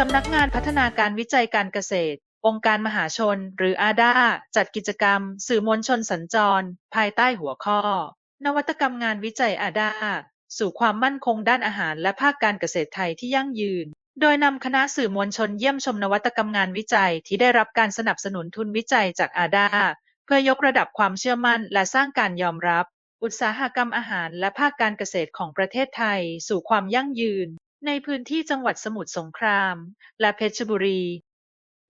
สำนักงานพัฒนาการวิจัยการเกษตร องค์การมหาชน หรืออาดาจัดกิจกรรม สื่อมวลชนสัญจร ภายใต้หัวข้อ นวัตกรรมงานวิจัยอาดาสู่ความมั่นคงด้านอาหารและภาคการเกษตรไทยที่ยั่งยืน โดยนำคณะสื่อมวลชนเยี่ยมชมนวัตกรรมงานวิจัยที่ได้รับการสนับสนุนทุนวิจัยจากอาดาเพื่อยกระดับความเชื่อมั่น และสร้างการยอมรับ อุตสาหกรรมอาหารและภาคการเกษตรของประเทศไทย สู่ความยั่งยืน ในพื้นที่จังหวัดสมุทรสงครามและเพชรบุรี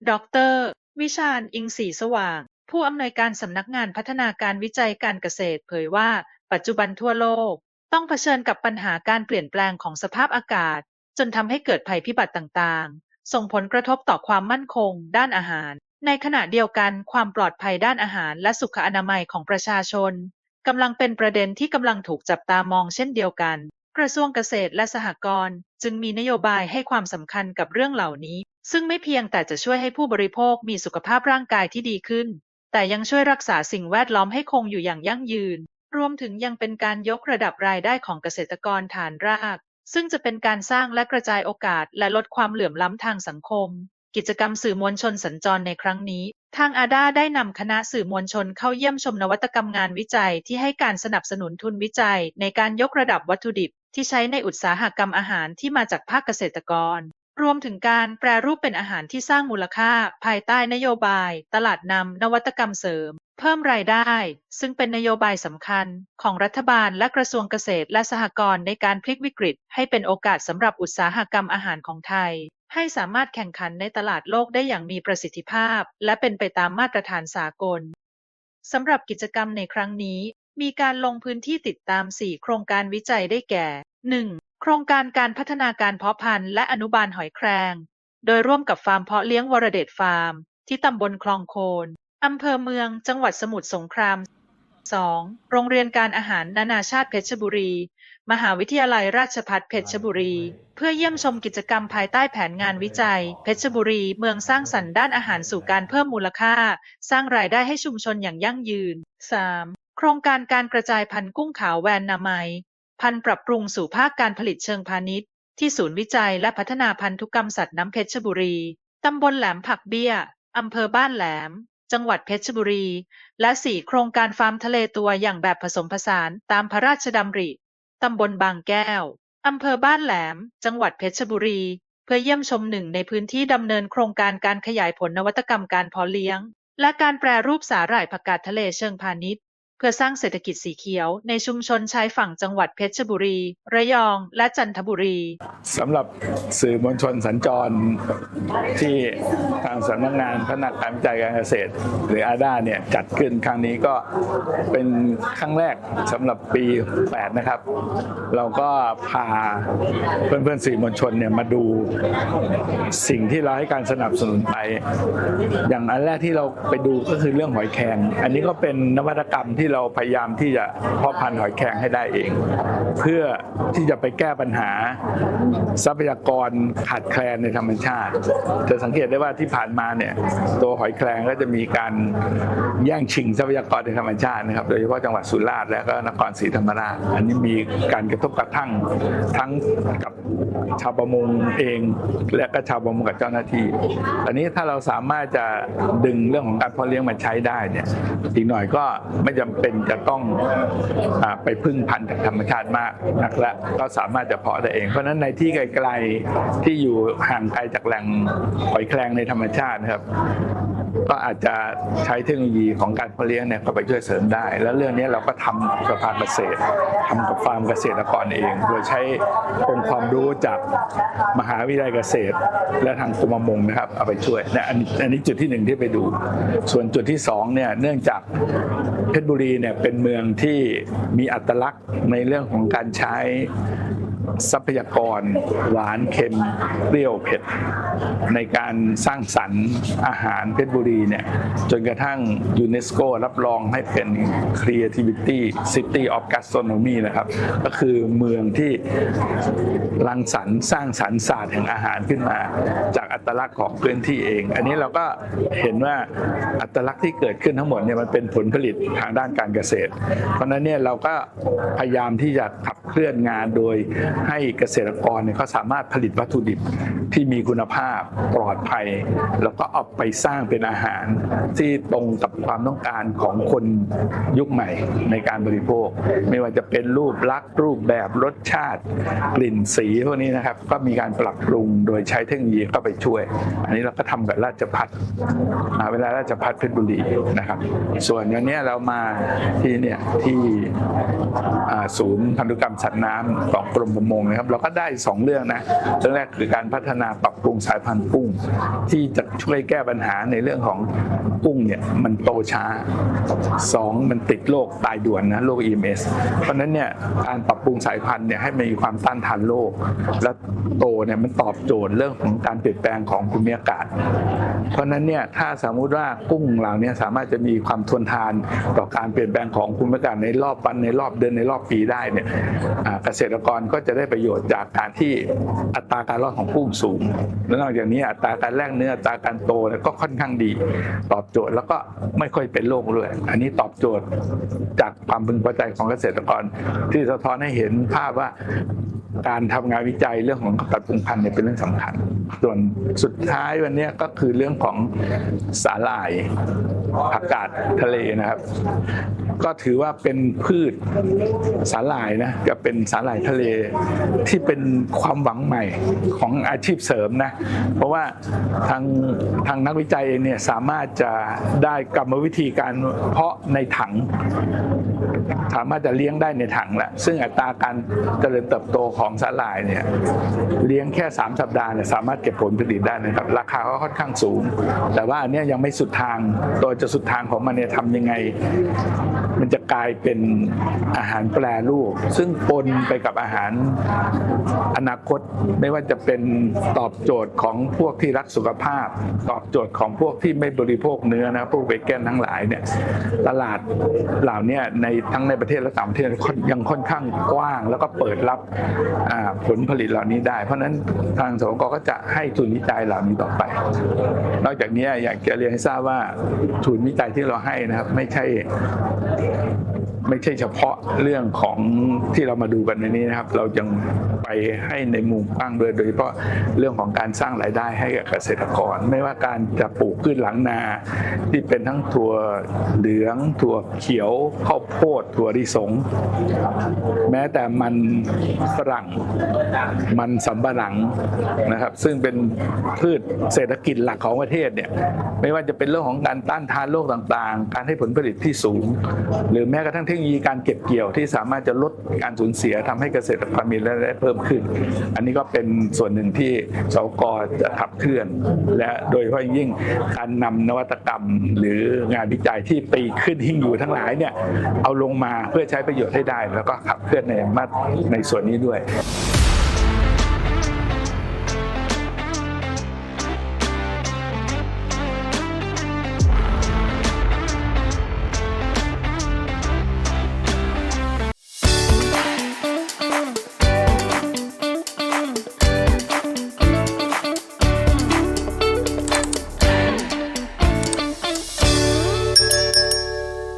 ดร วิชาญ อิงสีสว่าง ผู้อำนวยการสำนักงานพัฒนาการวิจัยการเกษตร เผยว่า ปัจจุบันทั่วโลก ต้องเผชิญกับปัญหาการเปลี่ยนแปลงของสภาพอากาศ จนทำให้เกิดภัยพิบัติต่างๆ ส่งผลกระทบต่อความมั่นคง ด้านอาหาร ในขณะเดียวกันความปลอดภัยด้านอาหาร และสุขอนามัยของประชาชนกำลังเป็นประเด็นที่กำลังถูกจับตามองเช่นเดียวกัน กระทรวงเกษตรและสหกรณ์จึงมีนโยบายให้ความสำคัญกับเรื่องเหล่านี้ ซึ่งไม่เพียงแต่จะช่วยให้ผู้บริโภคมีสุขภาพร่างกายที่ดีขึ้น แต่ยังช่วยรักษาสิ่งแวดล้อมให้คงอยู่อย่างยั่งยืน รวมถึงยังเป็นการยกระดับรายได้ของเกษตรกรฐานราก ซึ่งจะเป็นการสร้างและกระจายโอกาสและลดความเหลื่อมล้ำทางสังคม กิจกรรมสื่อมวลชนสัญจรในครั้งนี้ ทางอาดาได้นำคณะสื่อมวลชนเข้าเยี่ยมชมนวัตกรรมงานวิจัยที่ให้การสนับสนุนทุนวิจัย ในการยกระดับวัตถุดิบ ที่ใช้ในอุตสาหกรรมอาหารที่มาจากภาคเกษตรกร รวมถึงการแปรรูปเป็นอาหารที่สร้างมูลค่า ภายใต้นโยบาย ตลาดนำนวัตกรรมเสริม เพิ่มรายได้ ซึ่งเป็นนโยบายสำคัญ ของรัฐบาลและกระทรวงเกษตรและสหกรณ์ในการพลิกวิกฤต ให้เป็นโอกาสสำหรับอุตสาหกรรมอาหารของไทย ให้สามารถแข่งขันในตลาดโลกได้อย่างมีประสิทธิภาพ และเป็นไปตามมาตรฐานสากลสำหรับกิจกรรมในครั้งนี้ มีการลงพื้นที่ติดตาม 4 โครงการวิจัยได้แก่ 1. โครงการการพัฒนาการเพาะพันธุ์และอนุบาลหอยแครง โดยร่วมกับฟาร์มเพาะเลี้ยงวรเดชฟาร์ม ที่ตำบลคลองโคนอำเภอเมือง จังหวัดสมุทรสงคราม 2. โรงเรียนการอาหารนานาชาติเพชรบุรี มหาวิทยาลัยราชภัฏเพชรบุรี เพื่อเยี่ยมชมกิจกรรมภายใต้แผนงานวิจัย เพชรบุรี เมืองสร้างสรรค์ด้านอาหารสู่การเพิ่มมูลค่า สร้างรายได้ให้ชุมชนอย่างยั่งยืน 3. โครงการการกระจายพันธุ์กุ้งขาวแวนนามัยพันธุ์ปรับปรุงสู่ภาคการผลิตเชิงพาณิชย์ ที่ศูนย์วิจัยและพัฒนาพันธุกรรมสัตว์น้ำเพชรบุรี ตำบลแหลมผักเบี้ย อำเภอบ้านแหลม จังหวัดเพชรบุรี และ 4 โครงการฟาร์มทะเลตัวอย่างแบบผสมผสานตามพระราชดำริ ตำบลบางแก้ว อำเภอบ้านแหลม จังหวัดเพชรบุรี เพื่อเยี่ยมชมหนึ่งในพื้นที่ดำเนินโครงการการขยายผลนวัตกรรมการเพาะเลี้ยง และการแปรรูปสาหร่ายผักกาดทะเลเชิงพาณิชย์ เพื่อสร้างเศรษฐกิจสีเขียวในชุมชนชายฝั่งจังหวัดเพชรบุรี ระยอง และจันทบุรีสำหรับสื่อมวลชนสัญจรที่ทางสำนักงานพัฒนาการวิจัยการเกษตร หรืออาด้าเนี่ยจัดขึ้นครั้งนี้ก็เป็นครั้งแรกสำหรับปี 8 นะครับ เราก็พาเพื่อนๆสื่อมวลชนเนี่ยมาดูสิ่งที่เราให้การสนับสนุนไป อย่างอันแรกที่เราไปดูก็คือเรื่องหอยแครงอันนี้ก็เป็นนวัตกรรมที่เราพยายามที่จะเพาะพันธุ์หอยแครงให้ได้เอง เพื่อที่จะไปแก้ปัญหาทรัพยากรขาดแคลนในธรรมชาติ จะสังเกตได้ว่าที่ผ่านมาเนี่ยตัวหอยแครงก็จะมีการแย่งชิงทรัพยากรในธรรมชาตินะครับโดยเฉพาะจังหวัดสุราษฎร์และก็นครศรีธรรมราช อันนี้มีการกระทบกระทั่งทั้งกับชาวประมงเอง และก็ชาวประมงกับเจ้าหน้าที่ อันนี้ถ้าเราสามารถจะดึงเรื่องของการเพาะเลี้ยงมาใช้ได้เนี่ยอีกหน่อยก็ไม่จำเป็นจะต้องอไปพึ่งพันจากธรรมชาติมากนักละก็สามารถจะเพาะได้เอง เพราะฉะนั้นในที่ไกลๆที่อยู่ห่างไกลจากแหล่งหอยแครงในธรรมชาตินะครับก็อาจจะใช้เทคโนโลยีของการเพาะเลี้ยงเนี่ยเข้าไปช่วยเสริมได้ แล้วเรื่องนี้เราก็ทำสภาเกษตรทำกับฟาร์มเกษตรกรเอง โดยใช้องค์ความรู้จากมหาวิทยาลัยเกษตร และทางกรมประมงนะครับ เอาไปช่วยเนี่ยอันนี้อันนี้จุดที่หนึ่งที่ไปดู ส่วนจุดที่สองเนี่ยเนื่องจากเพชรบุรีเนี่ยเป็นเมืองที่มีอัตลักษณ์ในเรื่องของการใช้ทรัพยากรหวานเค็มเปรี้ยวเผ็ด ในการสร้างสรรค์อาหารเพชรบุรีเนี่ยจนกระทั่งยูเนสโกรับรองให้เป็น Creativity City of Gastronomy นะครับ ก็คือเมืองที่รังสรรค์สร้างสรรค์ศาสตร์แห่งอาหารขึ้นมา อัตลักษณ์ของพื้นที่เอง อันนี้เราก็เห็นว่าอัตลักษณ์ที่เกิดขึ้นทั้งหมดเนี่ยมันเป็นผลผลิตทางด้านการเกษตร เพราะฉะนั้นเนี่ยเราก็พยายามที่จะขับเคลื่อนงานโดยให้เกษตรกรเนี่ยเขาสามารถผลิตวัตถุดิบที่มีคุณภาพปลอดภัย แล้วก็เอาไปสร้างเป็นอาหารที่ตรงกับความต้องการของคนยุคใหม่ในการบริโภค ไม่ว่าจะเป็นรูปลักษณ์รูปแบบรสชาติ กลิ่นสีพวกนี้นะครับ ก็มีการปรับปรุงโดยใช้เทคโนโลยีเข้าไปช่วย อันนี้เราก็ทำกับราชพัฒมหาเวลาราชพัฒเพชรบุรีนะครับ ส่วนวันนี้เรามาที่เนี่ยที่ศูนย์พันธุกรรมสัตว์น้ำของกรมประมงนะครับ เราก็ได้สองเรื่องนะเรื่องแรกคือการพัฒนาปรับปรุงสายพันธุ์กุ้ง ที่จะช่วยแก้ปัญหาในเรื่องของกุ้งเนี่ยมันโตช้าสองมันติดโรคตายด่วนนะโรค EMS เพราะฉะนั้นเนี่ยการปรับปรุงสายพันธุ์เนี่ยให้มีความต้านทานโรคและโตเนี่ยมันตอบโจทย์เรื่องของการเปลี่ยนปลงของภูมิอากาศ เพราะฉะนั้นเนี่ยถ้าสมมุติว่ากุ้งเหล่านี้สามารถจะมีความทนทานต่อการเปลี่ยนแปลงของภูมิอากาศในรอบวันในรอบเดือนในรอบปีได้เนี่ยเกษตรกรก็จะได้ประโยชน์จากการที่อัตราการรอดของกุ้งสูง และนอกจากนี้อัตราการแลกเนื้ออัตราการโตเนี่ยก็ค่อนข้างดี ตอบโจทย์แล้วก็ไม่ค่อยเป็นโรคเลยอันนี้ตอบโจทย์จากความพึงพอใจของเกษตรกรที่สะท้อนให้เห็นภาพว่า การทำงานวิจัยเรื่องของการปรุงพันธุ์เนี่ยเป็นเรื่องสำคัญ ส่วนสุดท้ายวันนี้ก็คือเรื่องของสาหร่ายผักกาดทะเลนะครับ ก็ถือว่าเป็นพืชสาหร่ายนะจะเป็นสาหร่ายทะเลที่เป็นความหวังใหม่ของอาชีพเสริมนะเพราะว่าทางทางนักวิจัยเองเนี่ยสามารถจะได้กรรมวิธีการเพาะในถังสามารถจะเลี้ยงได้ในถังแหละซึ่งอัตราการเจริญเติบโตของของสาหร่ายเนี่ยเลี้ยงแค่ 3 สัปดาห์เนี่ยสามารถเก็บผลผลิตได้นะครับ ราคาก็ค่อนข้างสูง แต่ว่าอันนี้ยังไม่สุดทางโดยจะสุดทางของมันเนี่ยทำยังไง มันจะกลายเป็นอาหารแปรรูป ซึ่งปนไปกับอาหารอนาคตไม่ว่าจะเป็นตอบโจทย์ของพวกที่รักสุขภาพ ตอบโจทย์ของพวกที่ไม่บริโภคเนื้อนะพวกเวแกนทั้งหลายเนี่ยตลาดเหล่านี้ในทั้งในประเทศและต่างประเทศยังค่อนข้างกว้าง แล้วก็เปิดรับผลผลิตเหล่านี้ได้ เพราะนั้นทางสวกก็จะให้ทุนวิจัยเหล่านี้ต่อไป นอกจากนี้อยากจะเรียนให้ทราบว่าทุนวิจัยที่เราให้นะครับ ไม่ใช่ ไม่ใช่เฉพาะเรื่องของที่เรามาดูกันในนี้นะครับ เรายังไปให้ในมุมกว้างด้วยโดยเฉพาะเรื่องของการสร้างรายได้ให้กับเกษตรกร ไม่ว่าการจะปลูกพืชหลังนาที่เป็นทั้งถั่วเหลือง ถั่วเขียวข้าวโพดถั่วลิสง แม้แต่มันฝรั่งมันสำปะหลังนะครับ ซึ่งเป็นพืชเศรษฐกิจหลักของประเทศเนี่ยไม่ว่าจะเป็นเรื่องของการต้านทานโรคต่างๆ การให้ผลผลิตที่สูง หรือแม้กระทั่งเทคโนโลยีการเก็บเกี่ยวที่สามารถจะลดการสูญเสียทำให้เกษตรกรมีรายได้เพิ่มขึ้น อันนี้ก็เป็นส่วนหนึ่งที่สกจะขับเคลื่อน และโดยเฉพาะยิ่งการนำนวัตกรรม หรืองานวิจัยที่ปีขึ้นหิ่งอยู่ทั้งหลายเนี่ยเอาลงมาเพื่อใช้ประโยชน์ให้ได้ แล้วก็ขับเคลื่อนในมาในส่วนนี้ด้วย